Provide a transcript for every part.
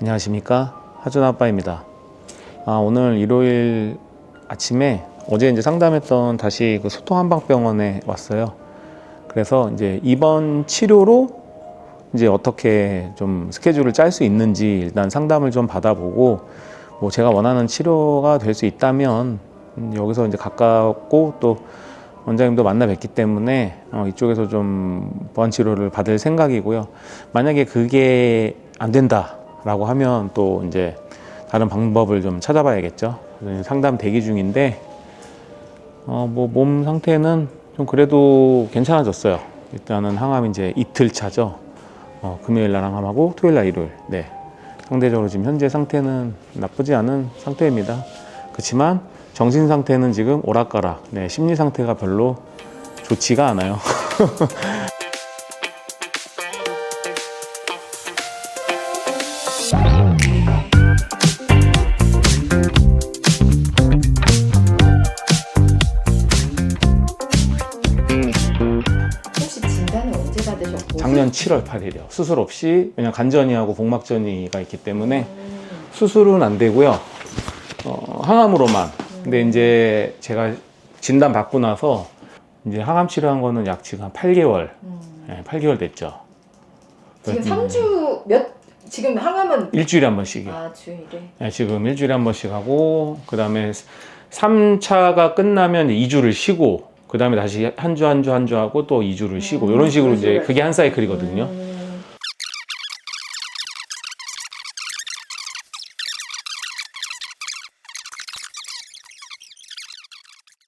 안녕하십니까 하준 아빠입니다. 아, 오늘 일요일 아침에 어제 이제 상담했던 다시 그 소통 한방병원에 왔어요. 그래서 이제 이번 치료로 이제 어떻게 좀 스케줄을 짤 수 있는지 일단 상담을 좀 받아보고 뭐 제가 원하는 치료가 될 수 있다면 음, 여기서 이제 가깝고 또 원장님도 만나 뵙기 때문에 어, 이쪽에서 좀 보안 치료를 받을 생각이고요. 만약에 그게 안 된다 라고 하면 또 이제 다른 방법을 좀 찾아봐야겠죠. 상담 대기 중인데 어, 뭐 몸 상태는 좀 그래도 괜찮아졌어요. 일단은 항암 이제 이틀 차죠. 어, 금요일 날 항암하고 토요일 날 일요일. 네. 상대적으로 지금 현재 상태는 나쁘지 않은 상태입니다. 그렇지만 정신 상태는 지금 오락가락. 네, 심리 상태가 별로 좋지가 않아요. 7월 8일이요. 수술 없이 그냥 간전이하고 복막전이가 있기 때문에 수술은 안 되고요. 어, 항암으로만. 근데 이제 제가 진단 받고 나서 이제 항암 치료한 거는 약 지금 한 8개월, 음. 네, 8개월 됐죠. 지금 음. 3주 몇 지금 항암은 일주일에 한 번씩이요. 아 주일에 네, 지금 일주일에 한 번씩 하고 그다음에 3차가 끝나면 2주를 쉬고 그 다음에 다시 한 주 한 주 한 주 하고 또 2주를 쉬고 음, 이런 식으로 이제 그게 한 사이클이거든요. 음.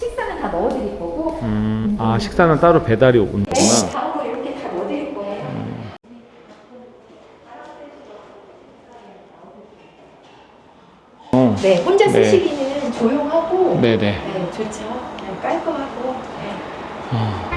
식사는 다 넣어드릴 거고 음, 아 식사는 따로 배달이 오는구나. 네, 다음으로 이렇게 다 넣어드릴 거예요. 어, 네, 혼자 네. 쓰시기는 조용하고 네, 네 네. 좋죠. 아,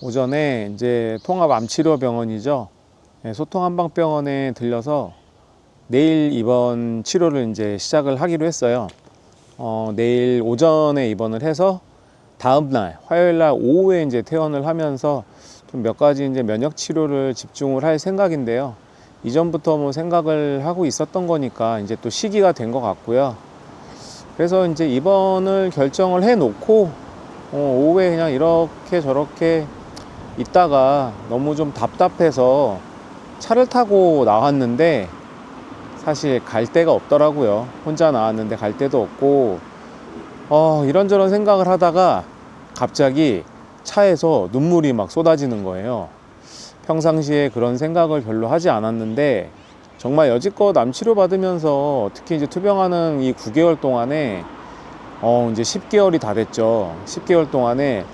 오전에 이제 통합 암치료 병원이죠. 네, 소통 한방병원에 들려서 내일 입원 치료를 이제 시작을 하기로 했어요. 어, 내일 오전에 입원을 해서 다음 날 화요일 날 오후에 이제 퇴원을 하면서 좀몇 가지 이제 면역 치료를 집중을 할 생각인데요. 이전부터 뭐 생각을 하고 있었던 거니까 이제 또 시기가 된 것 같고요. 그래서 이제 입원을 결정을 해 놓고 어, 오후에 그냥 이렇게 저렇게 있다가 너무 좀 답답해서 차를 타고 나왔는데 사실 갈 데가 없더라고요. 혼자 나왔는데 갈 데도 없고 어, 이런저런 생각을 하다가 갑자기 차에서 눈물이 막 쏟아지는 거예요. 평상시에 그런 생각을 별로 하지 않았는데 정말 여지껏 암 치료 받으면서 특히 이제 투병하는 이 9개월 동안에 어 이제 10개월이 다 됐죠. 10개월 동안에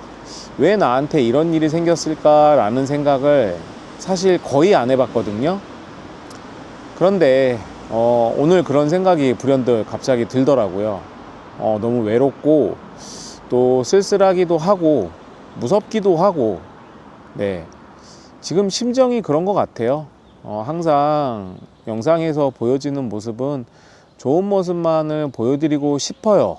왜 나한테 이런 일이 생겼을까라는 생각을 사실 거의 안 해봤거든요. 그런데 어 오늘 그런 생각이 불현듯 갑자기 들더라고요. 어 너무 외롭고 또 쓸쓸하기도 하고 무섭기도 하고 네. 지금 심정이 그런 것 같아요. 어, 항상 영상에서 보여지는 모습은 좋은 모습만을 보여드리고 싶어요.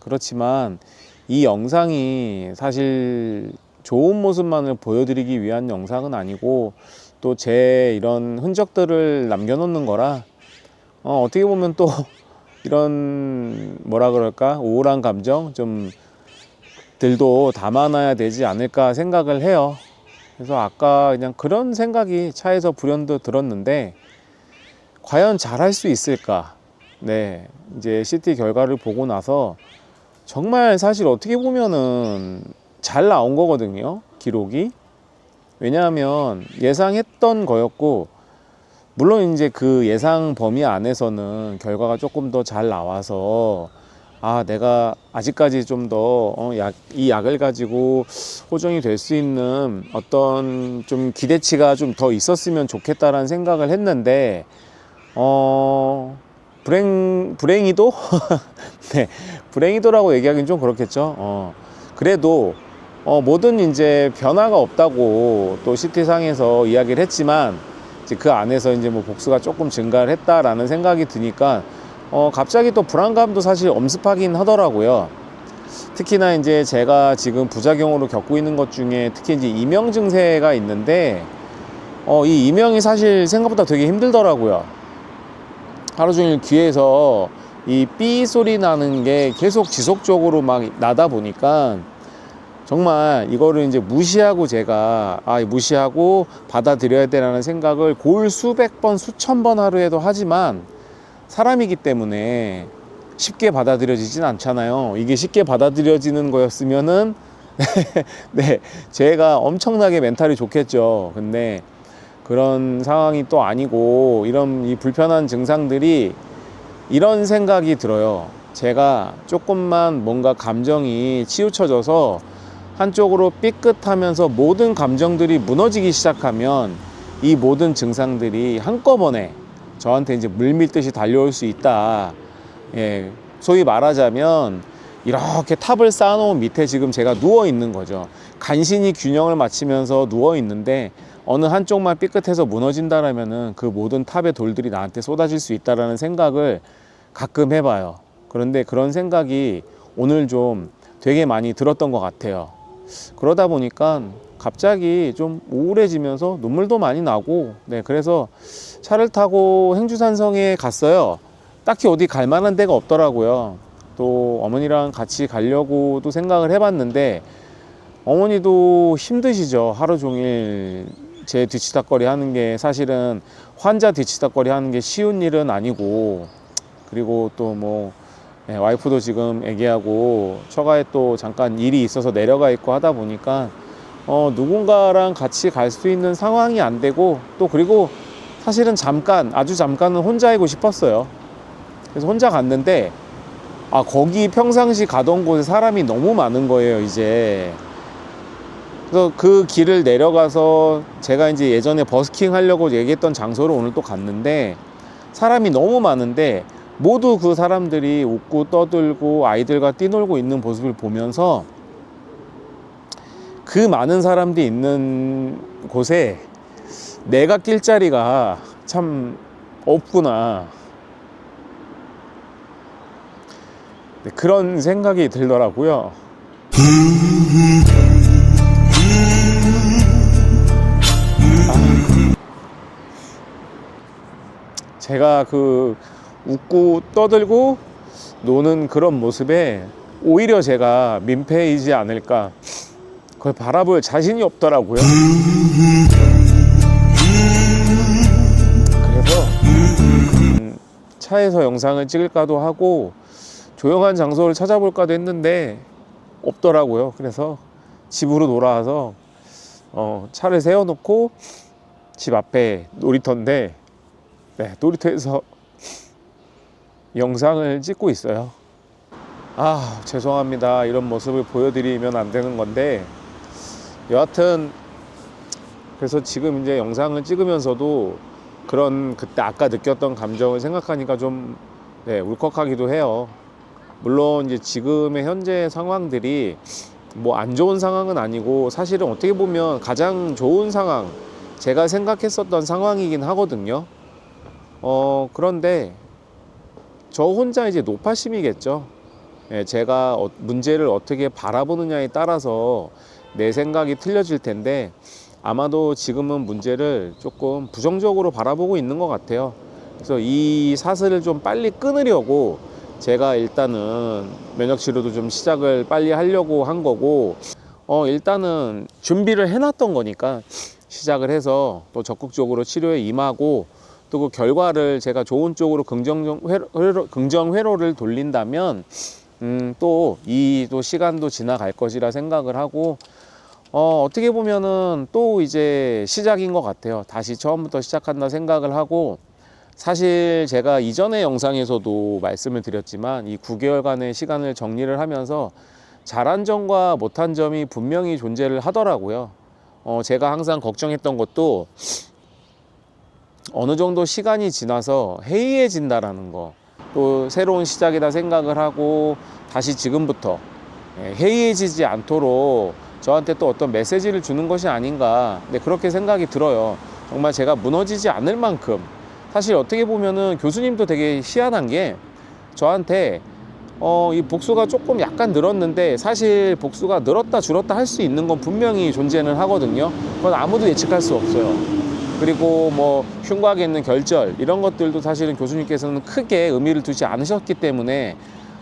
그렇지만 이 영상이 사실 좋은 모습만을 보여드리기 위한 영상은 아니고 또 제 이런 흔적들을 남겨놓는 거라 어, 어떻게 보면 또 이런 뭐라 그럴까? 우울한 감정 좀 들도 담아놔야 되지 않을까 생각을 해요. 그래서 아까 그냥 그런 생각이 차에서 불현듯 들었는데 과연 잘할 수 있을까? 네, 이제 CT 결과를 보고 나서 정말 사실 어떻게 보면은 잘 나온 거거든요. 기록이. 왜냐하면 예상했던 거였고 물론 이제 그 예상 범위 안에서는 결과가 조금 더 잘 나와서 아 내가 아직까지 좀 더 이 약을 가지고 호전이 될 수 있는 어떤 좀 기대치가 좀 더 있었으면 좋겠다라는 생각을 했는데 어 불행 불행히도? 네 불행히도라고 얘기하기는 좀 그렇겠죠. 어 그래도 어 뭐든 이제 변화가 없다고 또 CT 상에서 이야기를 했지만 이제 그 안에서 이제 뭐 복수가 조금 증가를 했다라는 생각이 드니까 어, 갑자기 또 불안감도 사실 엄습하긴 하더라고요. 특히나 이제 제가 지금 부작용으로 겪고 있는 것 중에 특히 이제 이명 증세가 있는데 어, 이 이명이 사실 생각보다 되게 힘들더라고요. 하루 종일 귀에서 이 삐 소리 나는 게 계속 지속적으로 막 나다 보니까 정말 이거를 이제 무시하고 제가 아 무시하고 받아들여야 되라는 생각을 골 수백 번 수천 번 하루에도 하지만 사람이기 때문에 쉽게 받아들여지진 않잖아요. 이게 쉽게 받아들여지는 거였으면은 네 제가 엄청나게 멘탈이 좋겠죠. 근데 그런 상황이 또 아니고 이런 이 불편한 증상들이 이런 생각이 들어요. 제가 조금만 뭔가 감정이 치우쳐져서 한쪽으로 삐끗하면서 모든 감정들이 무너지기 시작하면 이 모든 증상들이 한꺼번에 저한테 이제 물밀듯이 달려올 수 있다. 예, 소위 말하자면 이렇게 탑을 쌓아놓은 밑에 지금 제가 누워 있는 거죠. 간신히 균형을 맞추면서 누워 있는데 어느 한쪽만 삐끗해서 무너진다라면은 그 모든 탑의 돌들이 나한테 쏟아질 수 있다라는 생각을 가끔 해봐요. 그런데 그런 생각이 오늘 좀 되게 많이 들었던 것 같아요. 그러다 보니까 갑자기 좀 우울해지면서 눈물도 많이 나고, 네, 그래서 차를 타고 행주산성에 갔어요. 딱히 어디 갈 만한 데가 없더라고요. 또 어머니랑 같이 가려고도 생각을 해봤는데, 어머니도 힘드시죠. 하루 종일 제 뒤치다거리 하는 게 사실은 환자 뒤치다거리 하는 게 쉬운 일은 아니고, 그리고 또 뭐, 네, 와이프도 지금 애기하고 처가에 또 잠깐 일이 있어서 내려가 있고 하다 보니까 어, 누군가랑 같이 갈 수 있는 상황이 안 되고 또 그리고 사실은 잠깐 아주 잠깐은 혼자이고 싶었어요. 그래서 혼자 갔는데 아 거기 평상시 가던 곳에 사람이 너무 많은 거예요 이제. 그래서 그 길을 내려가서 제가 이제 예전에 버스킹 하려고 얘기했던 장소로 오늘 또 갔는데 사람이 너무 많은데 모두 그 사람들이 웃고 떠들고 아이들과 뛰놀고 있는 모습을 보면서 그 많은 사람들이 있는 곳에 내가 낄 자리가 참 없구나. 네, 그런 생각이 들더라고요. 아, 제가 그 웃고 떠들고 노는 그런 모습에 오히려 제가 민폐이지 않을까 그걸 바라볼 자신이 없더라고요. 그래서 음, 차에서 영상을 찍을까도 하고 조용한 장소를 찾아볼까도 했는데 없더라고요. 그래서 집으로 돌아와서 어, 차를 세워놓고 집 앞에 놀이터인데 네, 놀이터에서 영상을 찍고 있어요. 아, 죄송합니다. 이런 모습을 보여드리면 안 되는 건데, 여하튼, 그래서 지금 이제 영상을 찍으면서도 그런 그때 아까 느꼈던 감정을 생각하니까 좀, 네, 울컥하기도 해요. 물론 이제 지금의 현재 상황들이 뭐 안 좋은 상황은 아니고 사실은 어떻게 보면 가장 좋은 상황, 제가 생각했었던 상황이긴 하거든요. 어, 그런데 저 혼자 이제 노파심이겠죠. 예, 제가 어- 문제를 어떻게 바라보느냐에 따라서 내 생각이 틀려질 텐데 아마도 지금은 문제를 조금 부정적으로 바라보고 있는 것 같아요. 그래서 이 사슬을 좀 빨리 끊으려고 제가 일단은 면역 치료도 좀 시작을 빨리 하려고 한 거고 어 일단은 준비를 해놨던 거니까 시작을 해서 또 적극적으로 치료에 임하고 또 그 결과를 제가 좋은 쪽으로 긍정 회로, 긍정 회로를 돌린다면 음, 또이또 시간도 지나갈 것이라 생각을 하고 어, 어떻게 보면은 또 이제 시작인 것 같아요. 다시 처음부터 시작한다 생각을 하고 사실 제가 이전의 영상에서도 말씀을 드렸지만 이 9개월간의 시간을 정리를 하면서 잘한 점과 못한 점이 분명히 존재를 하더라고요. 어, 제가 항상 걱정했던 것도 어느 정도 시간이 지나서 해이해진다라는 거. 또 새로운 시작이다 생각을 하고 다시 지금부터 예, 해이해지지 않도록 저한테 또 어떤 메시지를 주는 것이 아닌가. 네, 그렇게 생각이 들어요. 정말 제가 무너지지 않을 만큼 사실 어떻게 보면은 교수님도 되게 희한한 게 저한테 어, 이 복수가 조금 약간 늘었는데 사실 복수가 늘었다 줄었다 할 수 있는 건 분명히 존재는 하거든요. 그건 아무도 예측할 수 없어요. 그리고 뭐 흉곽에 있는 결절 이런 것들도 사실은 교수님께서는 크게 의미를 두지 않으셨기 때문에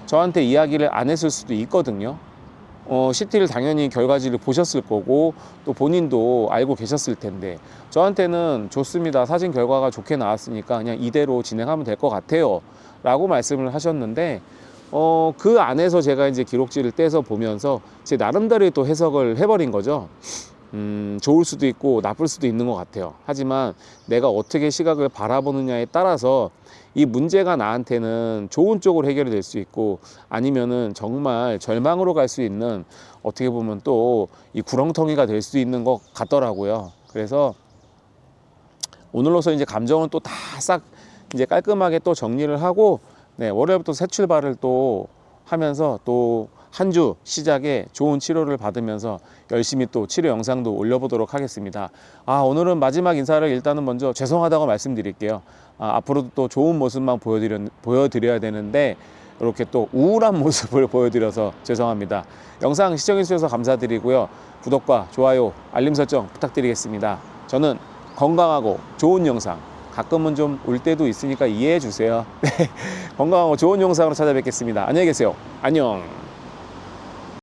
저한테 이야기를 안 했을 수도 있거든요. 어, CT를 당연히 결과지를 보셨을 거고 또 본인도 알고 계셨을 텐데 저한테는 좋습니다. 사진 결과가 좋게 나왔으니까 그냥 이대로 진행하면 될 것 같아요. 라고 말씀을 하셨는데 어, 그 안에서 제가 이제 기록지를 떼서 보면서 제 나름대로 또 해석을 해버린 거죠. 음, 좋을 수도 있고 나쁠 수도 있는 것 같아요. 하지만 내가 어떻게 시각을 바라보느냐에 따라서 이 문제가 나한테는 좋은 쪽으로 해결이 될 수 있고 아니면은 정말 절망으로 갈 수 있는 어떻게 보면 또 이 구렁텅이가 될 수 있는 것 같더라고요. 그래서 오늘로서 이제 감정은 또 다 싹 이제 깔끔하게 또 정리를 하고 네, 월요일부터 새 출발을 또 하면서 또 한 주 시작에 좋은 치료를 받으면서 열심히 또 치료 영상도 올려보도록 하겠습니다. 아, 오늘은 마지막 인사를 일단은 먼저 죄송하다고 말씀드릴게요. 아, 앞으로도 또 좋은 모습만 보여드려, 보여드려야 되는데 이렇게 또 우울한 모습을 보여드려서 죄송합니다. 영상 시청해주셔서 감사드리고요. 구독과 좋아요, 알림 설정 부탁드리겠습니다. 저는 건강하고 좋은 영상, 가끔은 좀울 때도 있으니까 이해해 주세요. 네, 건강하고 좋은 영상으로 찾아뵙겠습니다. 안녕히 계세요. 안녕.